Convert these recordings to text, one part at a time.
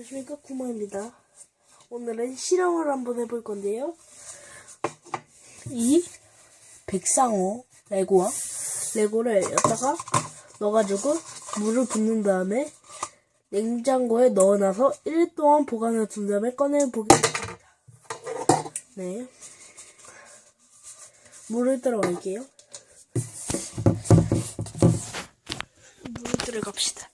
안녕하십니까 구마입니다. 오늘은 실험을 한번 해볼 건데요. 이 백상어 레고와 레고를 여기다가 넣어가지고 물을 붓는 다음에 냉장고에 넣어놔서 1일 동안 보관해 둔 다음에 꺼내보겠습니다. 네. 물을 들어갈게요. 물을 들어갑시다.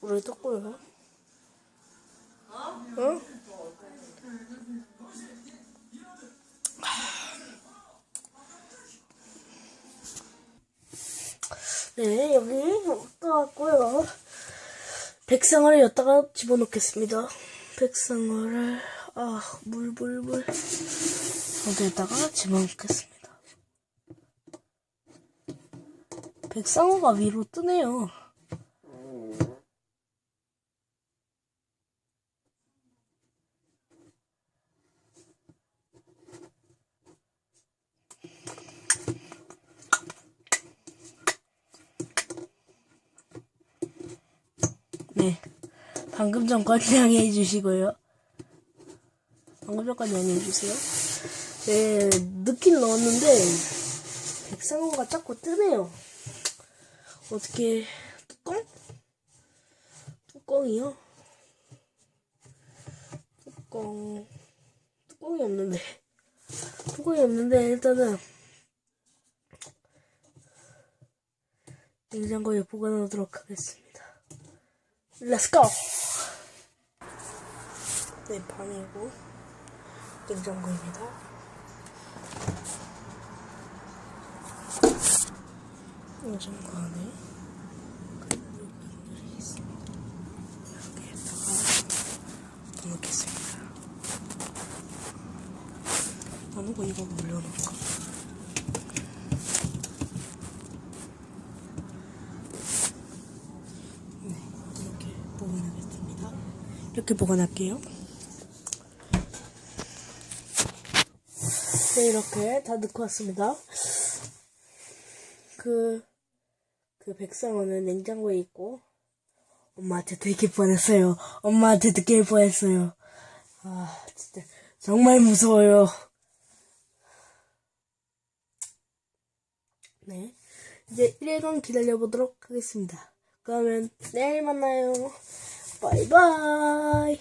물을 떴고요. 어? 네, 여기 떠왔고요. 백상어를 여기다가 집어넣겠습니다. 백상어를, 아, 물, 물, 물. 여기에다가 집어넣겠습니다. 백상어가 위로 뜨네요. 네. 방금 전까지 양해해 주시고요. 방금 전까지 양해해 주세요. 네, 넣긴 넣었는데, 백상어가 자꾸 뜨네요. 어떻게, 뚜껑? 뚜껑이요? 뚜껑, 뚜껑이 없는데. 뚜껑이 없는데, 일단은, 냉장고에 보관하도록 하겠습니다. Go! 네, 방이고, 냉장고입니다. 냉장고 안에. 여기에다가 넣어놓겠습니다. 나누고 이거 올려놓을까? 네, 이렇게 보관하겠습니다. 이렇게 보관할게요. 네, 이렇게 다 넣고 왔습니다. 그, 그 백상어는 냉장고에 있고, 엄마한테 들킬 뻔했어요. 엄마한테 들킬 뻔했어요. 아, 진짜, 정말 무서워요. 네. 이제 1일간 기다려보도록 하겠습니다. 그러면 내일 만나요. Bye bye.